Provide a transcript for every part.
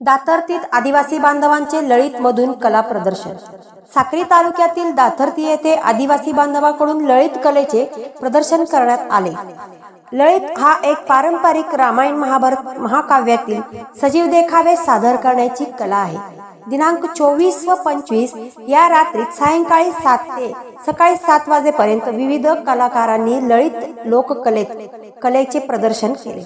दातर्तीत आदिवासी बांधवांचे लळित मधून कला प्रदर्शन. साक्री तालुक्यातील दातर्ती येथे आदिवासी बांधवाकडून लळित कलेचे प्रदर्शन करण्यात आले. लळित हा एक पारंपरिक रामायण महाभारत महाकाव्यातील सजीव देखावे सादर करण्याची कला आहे. दिनांक चोवीस व पंचवीस या रात्रीत सायंकाळी सात ते सकाळी सात वाजेपर्यंत विविध कलाकारांनी लळित लोककलेत कलेचे प्रदर्शन केले.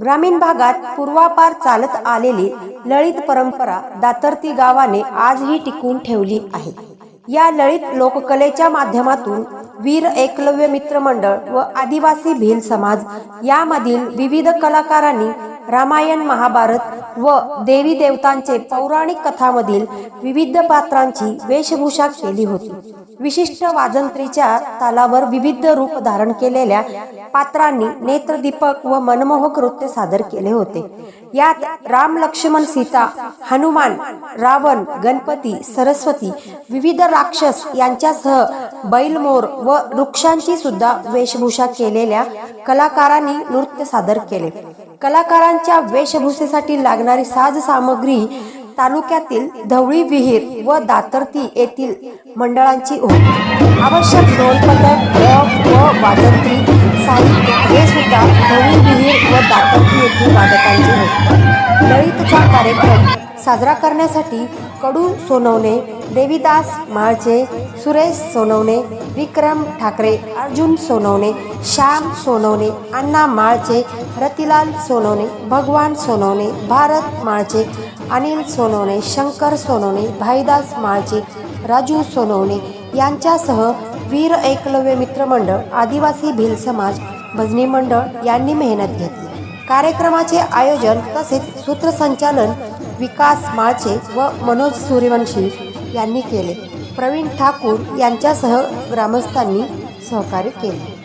ग्रामीण भागात पूर्वापार चालत आलेली लळित परंपरा दातर्ती गावाने आजही टिकून ठेवली आहे. या लळित लोककलेच्या माध्यमातून वीर एकलव्य मित्र मंडळ व आदिवासी भील समाज यामधील विविध कलाकारांनी रामायण महाभारत व देवी देवतांचे पौराणिक कथामधील विविध पात्रांची वेशभूषा केली होती. विशिष्ट वाजंत्रीच्या तालावर विविध रूप धारण केलेल्या पात्रांनी नेत्रदीपक व मनमोहक नृत्य सादर केले होते. यात राम लक्ष्मण सीता हनुमान रावण गणपती सरस्वती विविध राक्षस यांच्यासह बैलमोर व वृक्षांची सुद्धा वेशभूषा केलेल्या कलाकारांनी नृत्य सादर केले. कलाकारांच्या वेशभूषेसाठी लागणारी साज सामग्री तालुक्यातील धवळी विहीर व दातर्ती येथील मंडळांची होती आवश्यक ढोलपथक व वाजंत्री साहित्य हे सुद्धा धवळी विहीर व दातर्ती येथील वादकांचे होते ललितचा कार्यक्रम साजरा करण्यासाठी कडू सोनवणे देवीदास माळचे सुरेश सोनवणे विक्रम ठाकरे अर्जुन सोनवणे श्याम सोनवणे अण्णा माळचे रतिलाल सोनवणे भगवान सोनवणे भारत माळचे अनिल सोनवणे शंकर सोनवणे भाईदास माळचे राजू सोनवणे यांच्यासह वीर एकलव्य मित्रमंडळ आदिवासी भिल समाज भजनी मंडळ यांनी मेहनत घेतली. कार्यक्रमाचे आयोजन तसेच सूत्रसंचालन विकास माळचे व मनोज सूर्यवंशी यांनी केले. प्रवीण ठाकूर यांच्यासह ग्रामस्थांनी सहकार्य केले.